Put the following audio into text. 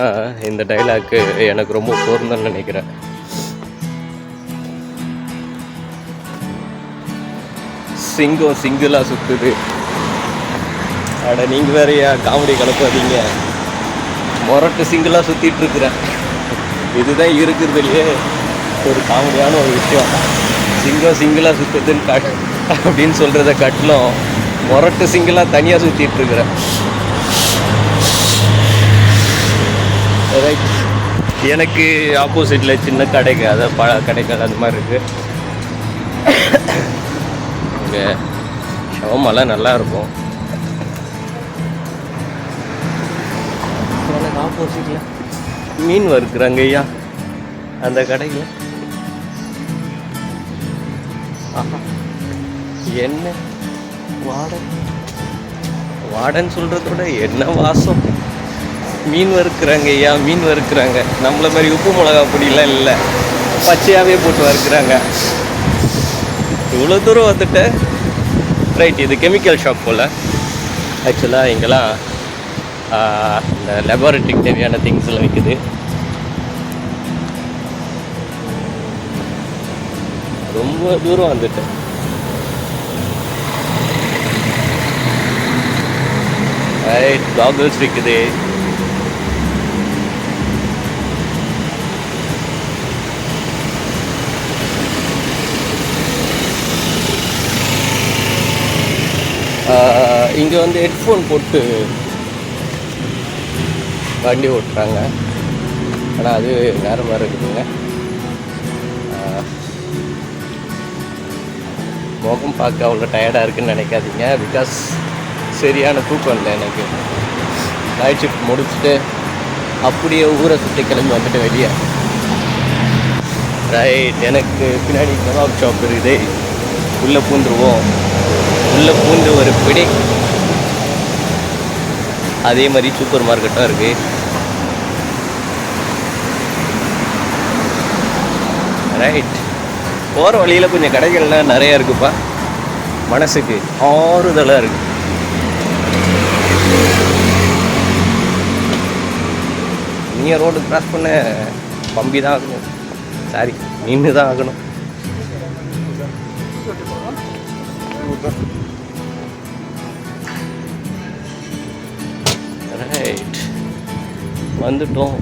ஆனால் இந்த டைலாக்கு எனக்கு ரொம்ப பொருந்தன்னு நினைக்கிறேன். சிங்கம் சிங்கிளாக சுற்றுது அட நீங்கள் வேறையா காமெடி கலப்பாதீங்க. முரட்டு சிங்கிளாக சுற்றிட்டு இருக்கிறேன். இதுதான் இருக்கிறதுலையே ஒரு காமெடியான ஒரு விஷயம். சிங்கம் சிங்கிளாக சுற்றுதுன்னு கட் அப்படின்னு சொல்கிறத கட்டிலும் முரட்டு சிங்கிளாக தனியாக சுற்றிட்டு இருக்கிறேன். ரைட் எனக்கு ஆப்போசிட்டில் சின்ன கடைக்கு அதாவது பழ கடைகள் அது மாதிரி இருக்குது இங்கே ஷவமெல்லாம் நல்லா இருக்கும். எனக்கு ஆப்போசிட்டில் மீன் வறுக்குறாங்க ஐயா. அந்த கடையில். ஆஹா. என்ன? வாடன் வாடன் சொல்கிறத விட என்ன வாசம்? மீன் வறுக்கிறாங்க ஐயா மீன் வறுக்கிறாங்க. நம்மள மாதிரி உப்பு மிளகா பொடியெலாம் இல்லை. பச்சையாகவே போட்டு வறுக்கிறாங்க. இவ்வளோ தூரம் வந்துட்டு. ரைட் இது கெமிக்கல் ஷாப் போல். ஆக்சுவலாக இங்கெல்லாம் இந்த லெபார்ட்டரிக்கு தேவையான திங்ஸ் எல்லாம் விற்குது ரொம்ப தூரம் வந்துட்டேன் ரைட் காகுல்ஸ் விற்குது இங்கே வந்து ஹெட்ஃபோன் போட்டு வண்டி ஓட்டுறாங்க. ஆனால் அது வேறு மாதிரி இருக்குதுங்க. முகம் பார்க்க அவ்வளோ டயர்டாக இருக்குன்னு நினைக்காதீங்க. பிகாஸ் சரியான தூக்கம் இல்லை எனக்கு. நைட் ஷிஃப்ட் முடிச்சுட்டு அப்படியே ஊரை சுற்றி கிளம்பி வந்துட்டு வெளியே. ரைட் எனக்கு பின்னாடி கபாப் ஷாப் இருக்குது. உள்ளே பூந்துருவோம். உள்ளே பூந்து ஒரு பிடி அதே மாதிரி சூப்பர் மார்க்கெட்டும் இருக்குது ரைட் போகிற வழியில் கொஞ்சம் கடைகள்லாம் நிறையா இருக்குப்பா. மனசுக்கு ஆறுதலாக இருக்கு. நீங்கள் ரோடு கிராஸ் பண்ண பம்பி தான் ஆகணும். சாரி நின்று தான் ஆகணும் வந்துட்டோம்.